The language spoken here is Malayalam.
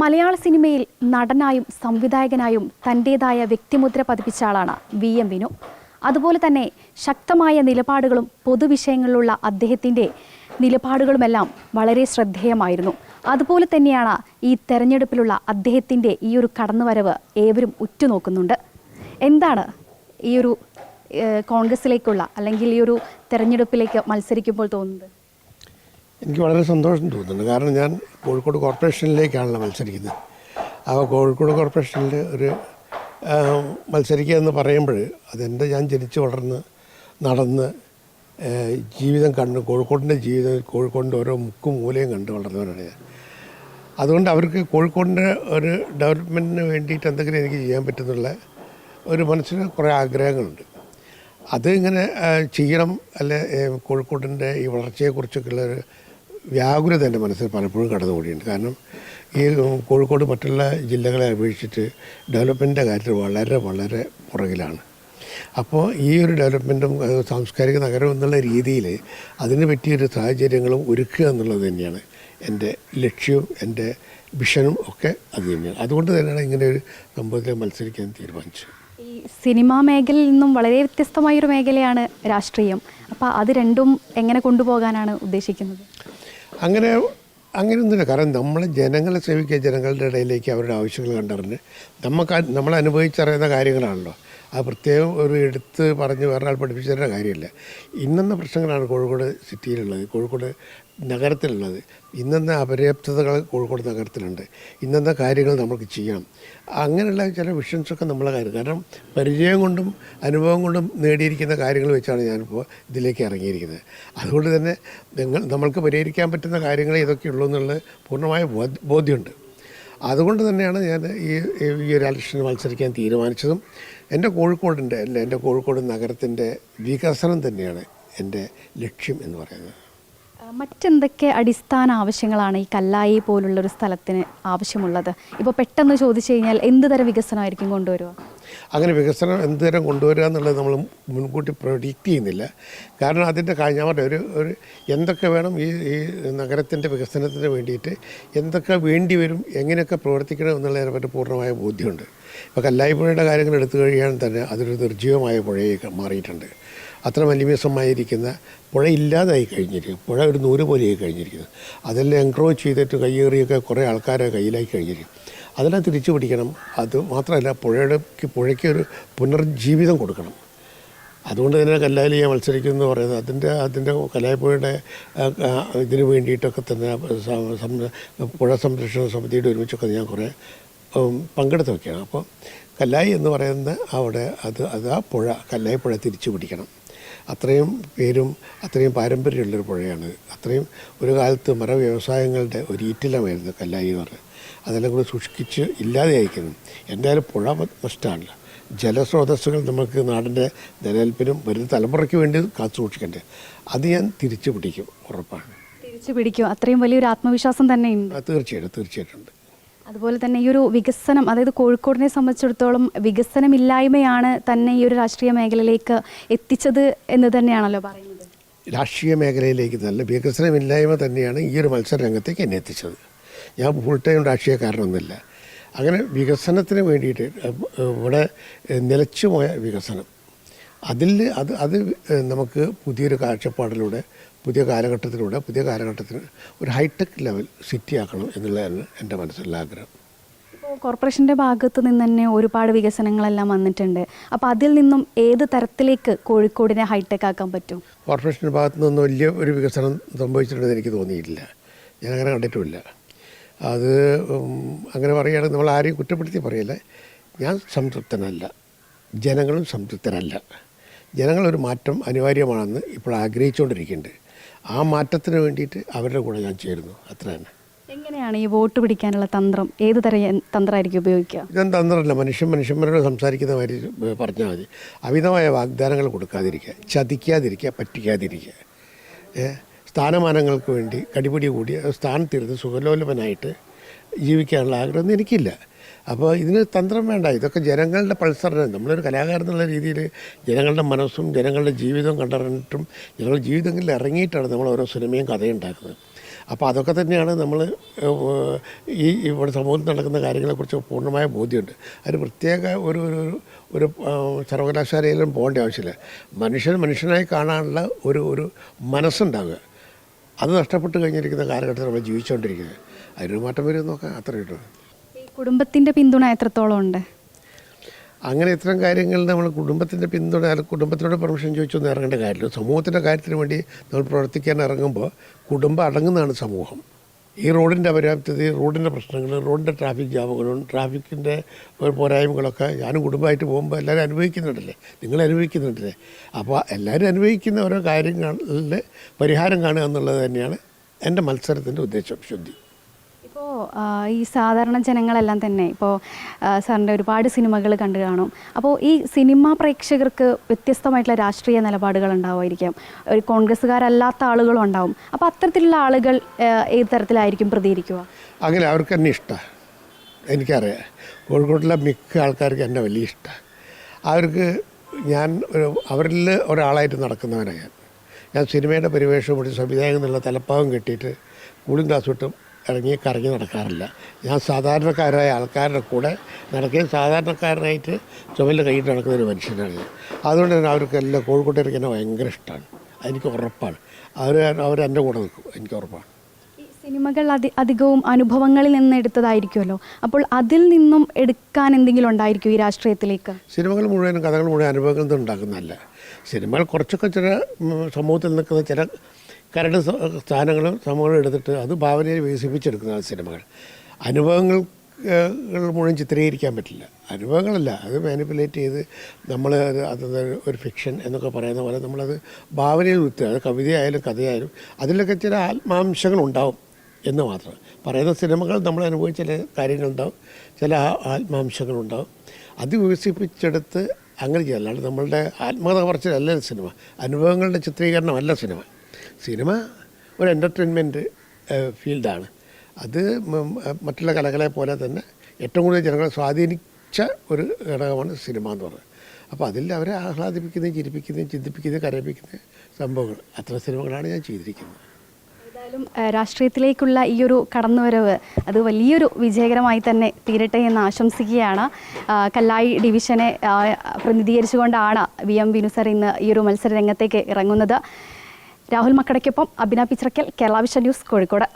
മലയാള സിനിമയിൽ നടനായും സംവിധായകനായും തന്റേതായ വ്യക്തിമുദ്ര പതിപ്പിച്ച ആളാണ് വി എം വിനു. അതുപോലെ തന്നെ ശക്തമായ നിലപാടുകളും പൊതുവിഷയങ്ങളിലുള്ള അദ്ദേഹത്തിന്റെ നിലപാടുകളുമെല്ലാം വളരെ ശ്രദ്ധേയമായിരുന്നു. അതുപോലെ തന്നെയാണ് ഈ തെരഞ്ഞെടുപ്പിലുള്ള അദ്ദേഹത്തിന്റെ ഈ ഒരു കടന്നുവരവ് ഏവരും ഉറ്റുനോക്കുന്നുണ്ട്. എന്താണ് ഈ ഒരു കോൺഗ്രസിലേക്കുള്ള അല്ലെങ്കിൽ ഈ ഒരു തെരഞ്ഞെടുപ്പിലേക്ക് മത്സരിക്കുമ്പോൾ തോന്നുന്നത്? എനിക്ക് വളരെ സന്തോഷം തോന്നുന്നുണ്ട്. കാരണം ഞാൻ കോഴിക്കോട് കോർപ്പറേഷനിലേക്കാണല്ലോ മത്സരിക്കുന്നത്. അപ്പോൾ കോഴിക്കോട് കോർപ്പറേഷനിൽ ഒരു മത്സരിക്കുക എന്ന് പറയുമ്പോൾ അതെന്റെ ഞാൻ ജനിച്ചു വളർന്ന് നടന്ന് ജീവിതം കണ്ട് കോഴിക്കോടിന്റെ ജീവിതം കോഴിക്കോടിന്റെ ഓരോ മുക്കും മൂലയും കണ്ട് വളർന്നവരാണ് ഞാൻ. അതുകൊണ്ട് അവർക്ക് കോഴിക്കോടിന്റെ ഒരു ഡെവലപ്മെന്റിന് വേണ്ടിയിട്ട് എന്തെങ്കിലും എനിക്ക് ചെയ്യാൻ പറ്റുന്നുള്ള ഒരു മനസ്സിന് കുറേ ആഗ്രഹങ്ങളുണ്ട്. അത് ഇങ്ങനെ ചെയ്യണം അല്ലെ കോഴിക്കോടിന്റെ ഈ വളർച്ചയെക്കുറിച്ചൊക്കെയുള്ള ഒരു വ്യാകുലത എന്റെ മനസ്സിൽ പലപ്പോഴും കടന്നുകൂടിയുണ്ട് കാരണം ഈ കോഴിക്കോട് മറ്റുള്ള ജില്ലകളെ അപേക്ഷിച്ചിട്ട് ഡെവലപ്മെന്റിന്റെ കാര്യത്തിൽ വളരെ വളരെ പുറകിലാണ്. അപ്പോൾ ഈ ഒരു ഡെവലപ്മെന്റും സാംസ്കാരിക നഗരം എന്നുള്ള രീതിയിൽ അതിന് പറ്റിയൊരു സാഹചര്യങ്ങളും ഒരുക്കുക എന്നുള്ളത് തന്നെയാണ് എന്റെ ലക്ഷ്യവും എന്റെ വിഷനും ഒക്കെ അത് തന്നെയാണ്. അതുകൊണ്ട് തന്നെയാണ് ഇങ്ങനെ ഒരു സംഭവത്തിൽ മത്സരിക്കാൻ തീരുമാനിച്ചത്. ഈ സിനിമാ മേഖലയിൽ നിന്നും വളരെ വ്യത്യസ്തമായൊരു മേഖലയാണ് രാഷ്ട്രീയം. അപ്പോൾ അത് രണ്ടും എങ്ങനെ കൊണ്ടുപോകാനാണ് ഉദ്ദേശിക്കുന്നത്? അങ്ങനെ അങ്ങനെയൊന്നുമില്ല കാരണം നമ്മൾ ജനങ്ങളെ സേവിക്കുക ജനങ്ങളുടെ ഇടയിലേക്ക് അവരുടെ ആവശ്യങ്ങൾ കണ്ടറിഞ്ഞ് നമുക്ക് നമ്മൾ അനുഭവിച്ചറിയുന്ന കാര്യങ്ങളാണല്ലോ. അത് പ്രത്യേകം ഒരു എടുത്ത് പറഞ്ഞ് വേറൊരാൾ പഠിപ്പിച്ചു കാര്യമല്ല. ഇന്നെന്ന പ്രശ്നങ്ങളാണ് കോഴിക്കോട് സിറ്റിയിലുള്ളത്. കോഴിക്കോട് നഗരത്തിലുള്ളത്. ഇന്നെന്ന അപര്യാപ്തതകൾ കോഴിക്കോട് നഗരത്തിലുണ്ട്. ഇന്നെന്ന കാര്യങ്ങൾ നമുക്ക് ചെയ്യണം അങ്ങനെയുള്ള ചില വിഷൻസൊക്കെ നമ്മളെ കാര്യം. കാരണം പരിചയം കൊണ്ടും അനുഭവം കൊണ്ടും നേടിയിരിക്കുന്ന കാര്യങ്ങൾ വെച്ചാണ് ഞാനിപ്പോൾ ഇതിലേക്ക് ഇറങ്ങിയിരിക്കുന്നത്. അതുകൊണ്ട് തന്നെ നിങ്ങൾ നമ്മൾക്ക് പരിഹരിക്കാൻ പറ്റുന്ന കാര്യങ്ങൾ ഇതൊക്കെയുള്ളൂ എന്നുള്ളത് പൂർണമായ ബോധ- ബോധ്യമുണ്ട്. അതുകൊണ്ട് തന്നെയാണ് ഞാൻ ഈ ഈ ഒരു ഇലക്ഷന് മത്സരിക്കാൻ തീരുമാനിച്ചതും എന്റെ കോഴിക്കോടിന്റെ അല്ല എന്റെ കോഴിക്കോട് നഗരത്തിന്റെ വികസനം തന്നെയാണ് എന്റെ ലക്ഷ്യം എന്ന് പറയുന്നത്. മറ്റെന്തൊക്കെ അടിസ്ഥാന ആവശ്യങ്ങളാണ് ഈ കല്ലായി പോലുള്ളൊരു സ്ഥലത്തിന് ആവശ്യമുള്ളത്? ഇപ്പോൾ പെട്ടെന്ന് ചോദിച്ചു കഴിഞ്ഞാൽ എന്ത് തരം വികസനമായിരിക്കും കൊണ്ടുവരിക? അങ്ങനെ വികസനം എന്തുതരം കൊണ്ടുവരിക എന്നുള്ളത് നമ്മൾ മുൻകൂട്ടി പ്രൊഡിക്റ്റ് ചെയ്യുന്നില്ല. കാരണം അതിന്റെ ഞാൻ ഒരു ഒരു എന്തൊക്കെ വേണം ഈ ഈ നഗരത്തിന്റെ വികസനത്തിന് വേണ്ടിയിട്ട് എന്തൊക്കെ വേണ്ടി വരും എങ്ങനെയൊക്കെ പ്രവർത്തിക്കണം എന്നുള്ളതിനെ പറ്റി പൂർണമായ ബോധ്യമുണ്ട്. ഇപ്പോൾ കല്ലായിപ്പുഴയുടെ കാര്യങ്ങൾ എടുത്തു കഴിയാൻ തന്നെ അതൊരു നിർജീവമായ പുഴയെ മാറിയിട്ടുണ്ട്. അത്ര മലിമീസമായിരിക്കുന്ന പുഴ ഇല്ലാതായി കഴിഞ്ഞിരിക്കും പുഴ ഒരു നൂൽ പോലെയായി കഴിഞ്ഞിരിക്കുന്നു. അതെല്ലാം എൻക്രോച്ച് ചെയ്തിട്ട് കയ്യേറിയൊക്കെ കുറേ ആൾക്കാരെ കയ്യിലായി കഴിഞ്ഞിരിക്കും അതെല്ലാം തിരിച്ചു പിടിക്കണം. അത് മാത്രമല്ല പുഴയുടെ പുഴയ്ക്ക് ഒരു പുനർജീവിതം കൊടുക്കണം. അതുകൊണ്ട് തന്നെ ഞാൻ മത്സരിക്കുന്നു എന്ന് പറയുന്നത്. അതിന്റെ അതിന്റെ കലായപ്പുഴയുടെ ഇതിന് വേണ്ടിയിട്ടൊക്കെ തന്നെ പുഴ സംരക്ഷണ സമിതിയുടെ ഒരുമിച്ചൊക്കെ ഞാൻ കുറേ പങ്കെടുത്ത് പങ്കെടുത്തൊക്കെയാണ് അപ്പോൾ കല്ലായി എന്ന് പറയുന്നത് അവിടെ അത് അത് ആ പുഴ കല്ലായി പുഴ തിരിച്ചു പിടിക്കണം. അത്രയും പേരും അത്രയും പാരമ്പര്യമുള്ളൊരു പുഴയാണ്. അത്രയും ഒരു കാലത്ത് മര വ്യവസായങ്ങളുടെ ഒരു ഈറ്റിലമായിരുന്നു കല്ലായി എന്ന് പറഞ്ഞത് അതെല്ലാം കൂടി സൂക്ഷിച്ച് ഇല്ലാതെ അയക്കുന്നു എന്തായാലും പുഴ നഷ്ടമാണല്ലോ. ജലസ്രോതസ്സുകൾ നമുക്ക് നാടിന്റെ നിലനിൽപ്പിനും വരുന്ന തലമുറയ്ക്ക് വേണ്ടി കാത്തു സൂക്ഷിക്കണ്ടേ. അത് ഞാൻ തിരിച്ചു പിടിക്കും ഉറപ്പാണ്. തിരിച്ചു പിടിക്കും. അത്രയും വലിയൊരു ആത്മവിശ്വാസം തന്നെയുണ്ട്. തീർച്ചയായിട്ടും തീർച്ചയായിട്ടും അതുപോലെ തന്നെ ഈ ഒരു വികസനം അതായത് കോഴിക്കോടിനെ സംബന്ധിച്ചിടത്തോളം വികസനമില്ലായ്മയാണ് തന്നെ ഈ ഒരു രാഷ്ട്രീയ മേഖലയിലേക്ക് എത്തിച്ചത് എന്ന് തന്നെയാണല്ലോ പറയുന്നത്. രാഷ്ട്രീയ മേഖലയിലേക്ക് നല്ല വികസനമില്ലായ്മ തന്നെയാണ് ഈ ഒരു മത്സര രംഗത്തേക്ക് എന്നെ എത്തിച്ചത്. ഞാൻ ഫുൾ ടൈം രാഷ്ട്രീയക്കാരനൊന്നുമില്ല. അങ്ങനെ വികസനത്തിന് വേണ്ടിയിട്ട് ഇവിടെ നിലച്ചു പോയ വികസനം. അതിൽ അത് അത് നമുക്ക് പുതിയൊരു കാഴ്ചപ്പാടിലൂടെ പുതിയ കാലഘട്ടത്തിലൂടെ പുതിയ കാലഘട്ടത്തിന് ഒരു ഹൈടെക് ലെവൽ സിറ്റി ആക്കണം എന്നുള്ളതാണ് എന്റെ മനസ്സിലുള്ള ആഗ്രഹം. കോർപ്പറേഷന്റെ ഭാഗത്ത് നിന്ന് തന്നെ ഒരുപാട് വികസനങ്ങളെല്ലാം വന്നിട്ടുണ്ട്. അപ്പോൾ അതിൽ നിന്നും ഏത് തരത്തിലേക്ക് കോഴിക്കോടിനെ ഹൈടെക് ആക്കാൻ പറ്റും? കോർപ്പറേഷന്റെ ഭാഗത്തു നിന്നും വലിയ ഒരു വികസനം സംഭവിച്ചിട്ടുണ്ടെന്ന് എനിക്ക് തോന്നിയിട്ടില്ല. ഞാൻ അങ്ങനെ കണ്ടിട്ടുമില്ല. അത് അങ്ങനെ പറയുകയാണെങ്കിൽ നമ്മൾ ആരെയും കുറ്റപ്പെടുത്തി പറയില്ല. ഞാൻ സംതൃപ്തനല്ല. ജനങ്ങളും സംതൃപ്തരല്ല. ജനങ്ങളൊരു മാറ്റം അനിവാര്യമാണെന്ന് ഇപ്പോൾ ആഗ്രഹിച്ചുകൊണ്ടിരിക്കുന്നുണ്ട്. ആ മാറ്റത്തിന് വേണ്ടിയിട്ട് അവരുടെ കൂടെ ഞാൻ ചേരുന്നു. അത്ര തന്നെ. എങ്ങനെയാണ് ഈ വോട്ട് പിടിക്കാനുള്ള തന്ത്രം? ഏത് തരം തന്ത്രമായിരിക്കും ഉപയോഗിക്കുക? ഞാൻ തന്ത്രമല്ല. മനുഷ്യൻ മനുഷ്യന്മാരോട് സംസാരിക്കുന്ന മാതിരി പറഞ്ഞാൽ മതി. അമിതമായ വാഗ്ദാനങ്ങൾ കൊടുക്കാതിരിക്കുക. ചതിക്കാതിരിക്കുക. പറ്റിക്കാതിരിക്കുക. സ്ഥാനമാനങ്ങൾക്ക് വേണ്ടി കടിപിടി കൂടി സ്ഥാനത്തിരുന്ന് സുഖലോലപനായിട്ട് ജീവിക്കാനുള്ള ആഗ്രഹമൊന്നും എനിക്കില്ല. അപ്പോൾ ഇതിന് തന്ത്രം വേണ്ട. ഇതൊക്കെ ജനങ്ങളുടെ പൾസറിന്. നമ്മളൊരു കലാകാരൻ എന്നുള്ള രീതിയിൽ ജനങ്ങളുടെ മനസ്സും ജനങ്ങളുടെ ജീവിതവും കണ്ടറിഞ്ഞിട്ടും ജനങ്ങളുടെ ജീവിതങ്ങളിൽ ഇറങ്ങിയിട്ടാണ് നമ്മൾ ഓരോ സിനിമയും കഥയും ഉണ്ടാക്കുന്നത് അപ്പോൾ അതൊക്കെ തന്നെയാണ് നമ്മൾ ഈ ഇവിടെ സമൂഹത്തിൽ നടക്കുന്ന കാര്യങ്ങളെക്കുറിച്ച് പൂർണമായ ബോധ്യമുണ്ട്. അതിന് പ്രത്യേക ഒരു ഒരു ഒരു- സർവകലാശാലയിലും പോകേണ്ട ആവശ്യമില്ല. മനുഷ്യൻ മനുഷ്യനായി കാണാനുള്ള ഒരു ഒരു മനസ്സുണ്ടാവുക. അത് നഷ്ടപ്പെട്ട് കഴിഞ്ഞിരിക്കുന്ന കാലഘട്ടത്തിൽ നമ്മൾ ജീവിച്ചുകൊണ്ടിരിക്കുന്നത് അതിനൊരു മാറ്റം വരും നോക്കാം. അത്രയേ ഉള്ളൂ. കുടുംബത്തിന്റെ പിന്തുണ എത്രത്തോളം ഉണ്ട്? അങ്ങനെ ഇത്തരം കാര്യങ്ങളിൽ നമ്മൾ കുടുംബത്തിന്റെ പിന്തുണ കുടുംബത്തിനോട് പെർമിഷൻ ചോദിച്ചൊന്നും ഇറങ്ങേണ്ട കാര്യമില്ല. സമൂഹത്തിന്റെ കാര്യത്തിന് വേണ്ടി നമ്മൾ പ്രവർത്തിക്കാൻ ഇറങ്ങുമ്പോൾ കുടുംബം അടങ്ങുന്നതാണ് സമൂഹം. ഈ റോഡിന്റെ അപര്യാപ്തത ഈ റോഡിന്റെ പ്രശ്നങ്ങൾ റോഡിന്റെ ട്രാഫിക് ജാമുകളും ട്രാഫിക്കിന്റെ പോരായ്മകളൊക്കെ ഞാനും കുടുംബമായിട്ട് പോകുമ്പോൾ എല്ലാവരും അനുഭവിക്കുന്നുണ്ടല്ലേ? നിങ്ങൾ അനുഭവിക്കുന്നുണ്ടല്ലേ? അപ്പോൾ എല്ലാവരും അനുഭവിക്കുന്ന ഓരോ കാര്യങ്ങളിൽ പരിഹാരം കാണുക എന്നുള്ളത് തന്നെയാണ് എന്റെ മത്സരത്തിന്റെ ഉദ്ദേശം ശുദ്ധി. ഇപ്പോൾ ഈ സാധാരണ ജനങ്ങളെല്ലാം തന്നെ ഇപ്പോൾ സാറിന്റെ ഒരുപാട് സിനിമകൾ കണ്ടു കാണും. അപ്പോൾ ഈ സിനിമാ പ്രേക്ഷകർക്ക് വ്യത്യസ്തമായിട്ടുള്ള രാഷ്ട്രീയ നിലപാടുകൾ ഉണ്ടാവുമായിരിക്കാം. ഒരു കോൺഗ്രസ്സുകാരല്ലാത്ത ആളുകളും ഉണ്ടാവും. അപ്പോൾ അത്തരത്തിലുള്ള ആളുകൾ ഏത് തരത്തിലായിരിക്കും പ്രതികരിക്കുക? അങ്ങനെ അവർക്ക് തന്നെ ഇഷ്ടമാണ് എനിക്കറിയാം. കോഴിക്കോട്ടിലെ മിക്ക ആൾക്കാർക്ക് എന്നെ വലിയ ഇഷ്ടമാണ് അവർക്ക് ഞാൻ ഒരു അവരിൽ ഒരാളായിട്ട് നടക്കുന്നവനാണ് ഞാൻ. ഞാൻ സിനിമയുടെ പരിവേഷം കൂടി സംവിധായകൻ എന്നുള്ള തലപ്പാവം കെട്ടിയിട്ട് കൂളിംഗ് ഗ്ലാസ് വിട്ടും ഇറങ്ങി കറങ്ങി നടക്കാറില്ല. ഞാൻ സാധാരണക്കാരായ ആൾക്കാരുടെ കൂടെ നടക്കുകയും സാധാരണക്കാരനായിട്ട് ചുമലിൽ കൈയിട്ട് നടക്കുന്ന ഒരു മനുഷ്യനാണ് അതുകൊണ്ട് തന്നെ അവർക്കെല്ലാം കോഴിക്കോട്ടേക്ക് എന്നെ ഭയങ്കര ഇഷ്ടമാണ് അതെനിക്ക് ഉറപ്പാണ്. അവർ അവർ എന്റെ കൂടെ നിൽക്കും. എനിക്ക് ഉറപ്പാണ്. ഈ സിനിമകൾ അധി അധികവും അനുഭവങ്ങളിൽ നിന്ന് എടുത്തതായിരിക്കുമല്ലോ. അപ്പോൾ അതിൽ നിന്നും എടുക്കാൻ എന്തെങ്കിലും ഉണ്ടായിരിക്കും ഈ രാഷ്ട്രീയത്തിലേക്ക്? സിനിമകൾ മുഴുവനും കഥകൾ മുഴുവൻ അനുഭവങ്ങളിൽ നിന്ന് ഉണ്ടാക്കുന്നതല്ല സിനിമകൾ കുറച്ചൊക്കെ ചില സമൂഹത്തിൽ നിൽക്കുന്ന ചില കരട് സ്ഥാനങ്ങളും സമൂഹങ്ങളും എടുത്തിട്ട് അത് ഭാവനയിൽ വികസിപ്പിച്ചെടുക്കുന്ന സിനിമകൾ. അനുഭവങ്ങൾ മുഴുവൻ ചിത്രീകരിക്കാൻ പറ്റില്ല. അനുഭവങ്ങളല്ല. അത് മാനിപ്പുലേറ്റ് ചെയ്ത് നമ്മൾ അത് അത് ഒരു ഫിക്ഷൻ എന്നൊക്കെ പറയുന്ന പോലെ നമ്മളത് ഭാവനയിൽ വിത്തുക അത് കവിതയായാലും കഥയായാലും അതിലൊക്കെ ചില ആത്മാംശങ്ങളുണ്ടാവും എന്ന് മാത്രം. പറയുന്ന സിനിമകൾ നമ്മൾ അനുഭവിച്ച ചില കാര്യങ്ങളുണ്ടാവും ചില ആത്മാംശങ്ങളുണ്ടാവും അത് വികസിപ്പിച്ചെടുത്ത് അങ്ങനെ ചെയ്യാം. അല്ലാണ്ട് നമ്മളുടെ ആത്മകഥ പറച്ചിലല്ല സിനിമ. അനുഭവങ്ങളുടെ ചിത്രീകരണമല്ല സിനിമ. സിനിമ ഒരു എന്റർടൈൻമെന്റ് ഫീൽഡാണ്. അത് മറ്റുള്ള കലകളെ പോലെ തന്നെ ഏറ്റവും കൂടുതൽ ജനങ്ങളെ സ്വാധീനിച്ച ഒരു ഘടകമാണ് സിനിമ എന്ന് പറയുന്നത്. അപ്പോൾ അതിൽ അവരെ ആഹ്ലാദിപ്പിക്കുന്നതും ചിരിപ്പിക്കുന്നതും ചിന്തിപ്പിക്കുന്നതും കരയിപ്പിക്കുന്ന സംഭവങ്ങൾ. അത്ര സിനിമകളാണ് ഞാൻ ചെയ്തിരിക്കുന്നത്. രാഷ്ട്രീയത്തിലേക്കുള്ള ഈ ഒരു കടന്നുവരവ് അത് വലിയൊരു വിജയകരമായി തന്നെ തീരട്ടെ എന്ന് ആശംസിക്കുകയാണ്. കല്ലായി ഡിവിഷനെ പ്രതിനിധീകരിച്ചുകൊണ്ടാണ് വി എം വിനു സർ ഇന്ന് ഈ ഒരു മത്സര രംഗത്തേക്ക് ഇറങ്ങുന്നത്. രാഹുൽ മക്കടയ്ക്കൊപ്പം അഭിന പിച്ചറക്കൽ കേരള വിഷൻ ന്യൂസ് കോഴിക്കോട്.